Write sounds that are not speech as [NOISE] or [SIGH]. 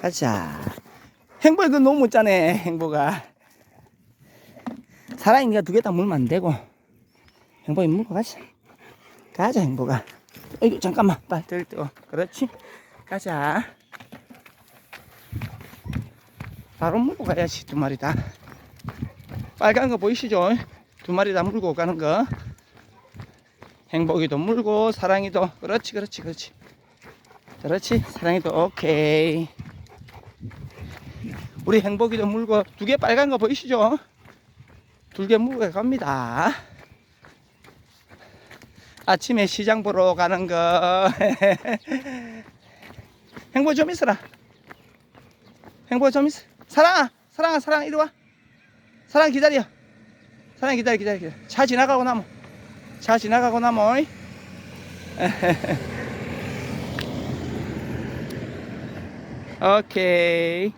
가자. 행복이 그 너무 못 자네, 행복아. 살아있는 두개 다 물면 안 되고. 행복이 물고 가자. 가자, 행복아. 어이구, 잠깐만. 빨리 들떠. 그렇지. 가자. 바로 물고 가야지, 두 마리 다. 빨간 거 보이시죠? 두 마리 다 물고 가는 거. 행복이도 물고, 사랑이도. 그렇지, 그렇지, 그렇지. 그렇지, 사랑이도 오케이. 우리 행복이도 물고, 두 개 빨간 거 보이시죠? 두 개 물고 갑니다. 아침에 시장 보러 가는 거. [LAUGHS] 행복 좀 있어라. 행복 좀 있어. 사랑아, 사랑아, 사랑아, 이리 와. 사랑 기다려. 사랑 기다려, 기다려, 기다려. 차 지나가고 나면. 차 지나가고 나면. [LAUGHS] 오케이.